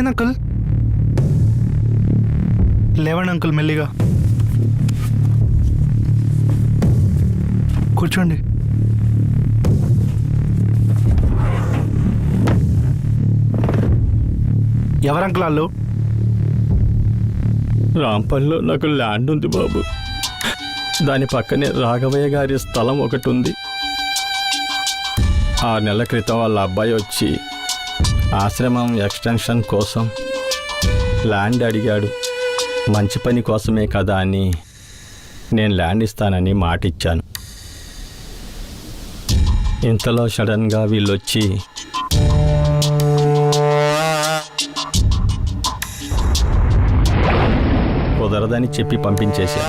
ఏమైంది అంకుల్? లేవండి అంకుల్ మెల్లిగా. కూర్చోండి. ఎవరంకుల్ వాళ్ళు? రాంపల్లిలో నాకు ల్యాండ్ ఉంది బాబు. దాని పక్కనే రాఘవయ్య గారి స్థలం ఒకటి ఉంది. ఆరు నెలల క్రితం వాళ్ళ అబ్బాయి వచ్చి ఆశ్రమం ఎక్స్టెన్షన్ కోసం ల్యాండ్ అడిగాడు. మంచి పని కోసమే కదా అని నేను ల్యాండ్ ఇస్తానని మాట ఇచ్చాను ఇంతలో సడన్గా వీళ్ళొచ్చి కుదరదని చెప్పి పంపించేశారు.